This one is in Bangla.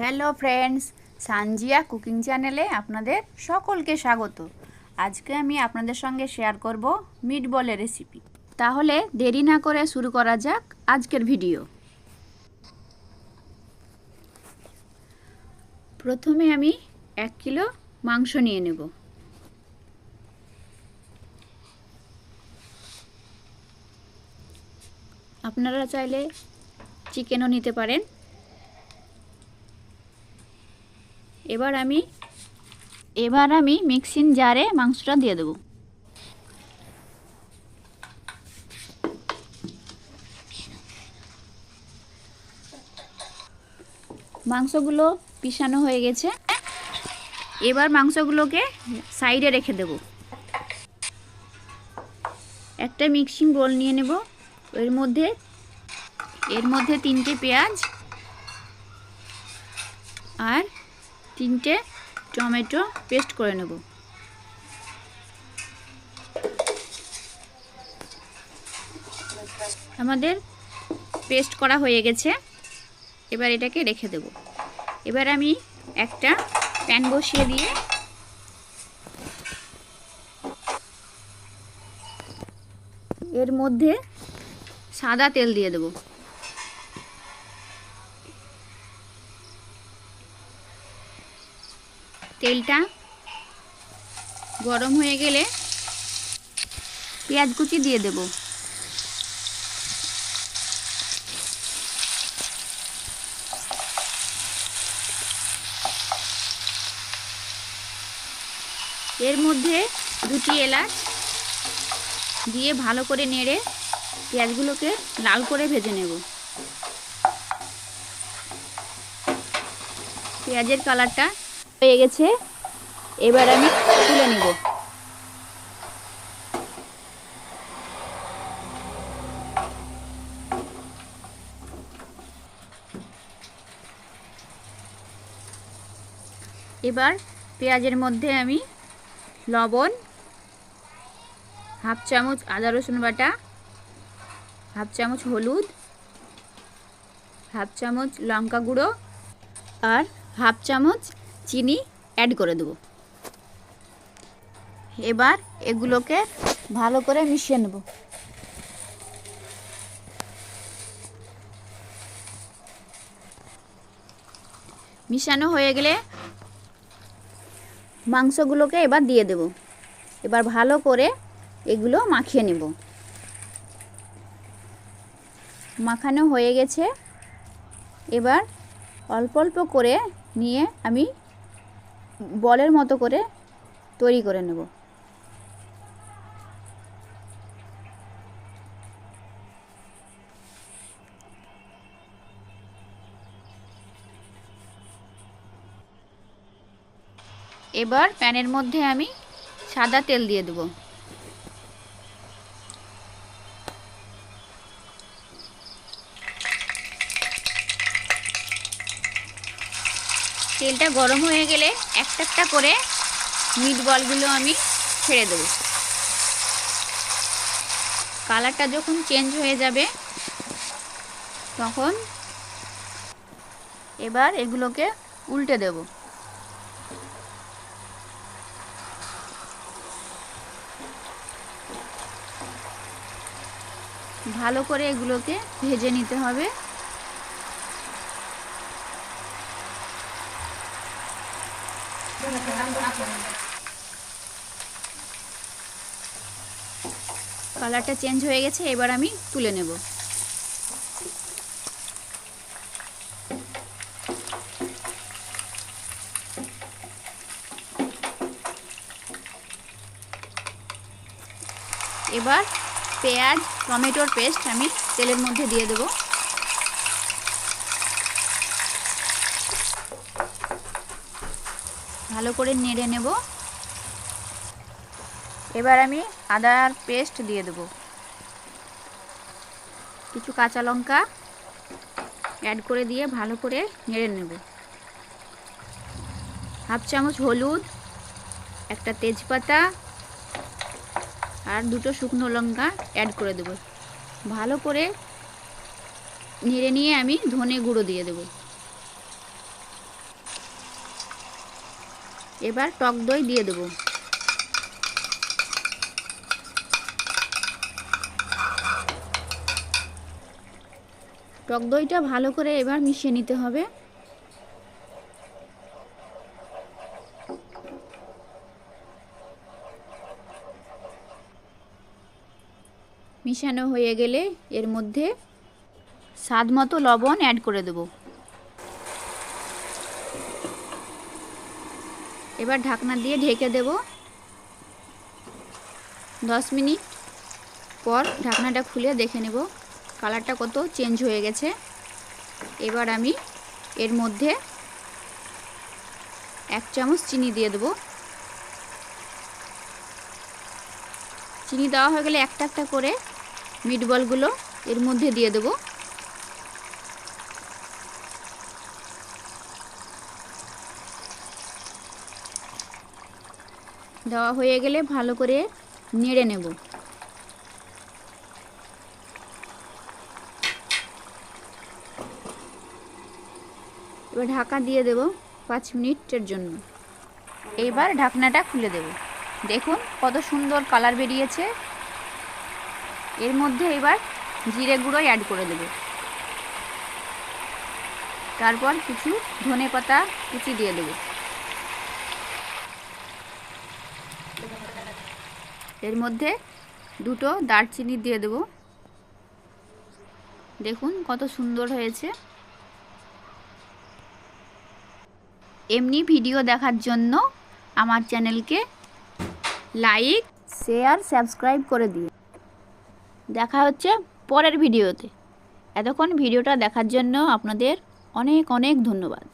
হ্যালো ফ্রেন্ডস, সানজিয়া কুকিং চ্যানেলে আপনাদের সকলকে স্বাগত। আজকে আমি আপনাদের সঙ্গে শেয়ার করব মিট বলের রেসিপি। তাহলে দেরি না করে শুরু করা যাক আজকের ভিডিও। প্রথমে আমি এক কিলো মাংস নিয়ে নেব। আপনারা চাইলে চিকেনও নিতে পারেন। এবার আমি এবার আমি মিক্সিং জারে মাংসটা দিয়ে দেবো। মাংসগুলো পিষানো হয়ে গেছে। এবার মাংসগুলোকে সাইডে রেখে দেব। একটা মিক্সিং বোল নিয়ে নেব। এর মধ্যে এর মধ্যে তিনটে পেঁয়াজ আর তিনটে টমেটো পেস্ট করে নেব। আমাদের পেস্ট করা হয়ে গেছে। এবার এটাকে রেখে দেব। এবার আমি একটা প্যান বসিয়ে দিয়ে এর মধ্যে সাদা তেল দিয়ে দেবো। তেলটা গরম হয়ে গেলে পেঁয়াজ কুচি দিয়ে দেব। এর মধ্যে দুটি এলাচ দিয়ে ভালো করে নেড়ে পেঁয়াজগুলোকে লাল করে ভেজে নেব। পেঁয়াজের কালারটা হয়ে গেছে। এবার আমি তুলে নিব। এবার পেঁয়াজের মধ্যে আমি লবণ, হাফ চামচ আদা রসুন বাটা, হাফ চামচ হলুদ, হাফ চামচ লঙ্কা গুঁড়ো আর হাফ চামচ চিনি অ্যাড করে দেবো। এবার এগুলোকে ভালো করে মিশিয়ে নেব। মিশানো হয়ে গেলে মাংসগুলোকে এবার দিয়ে দেব। এবার ভালো করে এগুলো মাখিয়ে নেব। মাখানো হয়ে গেছে। এবার অল্প অল্প করে নিয়ে আমি বলের মতো করে তৈরি করে নেব। এবার প্যানের মধ্যে আমি সাদা তেল দিয়ে দেবো। তেলটা গরম হয়ে গেলে একটা একটা করে মিট বলগুলো আমি ছেড়ে দেবো। কালারটা যখন চেঞ্জ হয়ে যাবে, তখন এবার এগুলোকে উল্টে দেব। ভালো করে এগুলোকে ভেজে নিতে হবে। কালারটা চেঞ্জ হয়ে গেছে, এবার আমি তুলে নেব। এবার পেঁয়াজ, টমেটোর পেস্ট আমি তেলের মধ্যে দিয়ে দেব। ভালো করে নেড়ে নেব। এবার আমি আদার পেস্ট দিয়ে দেব। কিছু কাঁচা লঙ্কা অ্যাড করে দিয়ে ভালো করে নেড়ে নেব। হাফ চামচ হলুদ, একটা তেজপাতা আর দুটো শুকনো লঙ্কা অ্যাড করে দেব। ভালো করে নেড়ে নিয়ে আমি ধনে গুঁড়ো দিয়ে দেবো। এবার টক দই দিয়ে দেবো। টক দইটা ভালো করে এবার মিশিয়ে নিতে হবে। মিশানো হয়ে গেলে এর মধ্যে স্বাদ মতো লবণ অ্যাড করে দেব। এবার ঢাকনা দিয়ে ঢেকে দেব। দশ মিনিট পর ঢাকনাটা খুলে দেখে নেব কালারটা কত চেঞ্জ হয়ে গেছে। এবার আমি এর মধ্যে এক চামচ চিনি দিয়ে দেবো। চিনি দেওয়া হয়ে গেলে একটা একটা করে মিটবলগুলো এর মধ্যে দিয়ে দেবো। দেওয়া হয়ে গেলে ভালো করে নেড়ে নেব। এবার ঢাকা দিয়ে দেব পাঁচ মিনিটের জন্য। এইবার ঢাকনাটা খুলে দেব। দেখুন কত সুন্দর কালার বেরিয়েছে। এর মধ্যে এবার জিরে গুঁড়ো অ্যাড করে দেব। তারপর কিছু ধনে পাতা কুচি দিয়ে দেব। এর মধ্যে দুটো দারচিনি দিয়ে দেব। দেখুন কত সুন্দর হয়েছে। এমনি ভিডিও দেখার জন্য আমার চ্যানেলকে লাইক, শেয়ার, সাবস্ক্রাইব করে দিয়ে দেখা হচ্ছে পরের ভিডিওতে। এতক্ষণ ভিডিওটা দেখার জন্য আপনাদের অনেক অনেক ধন্যবাদ।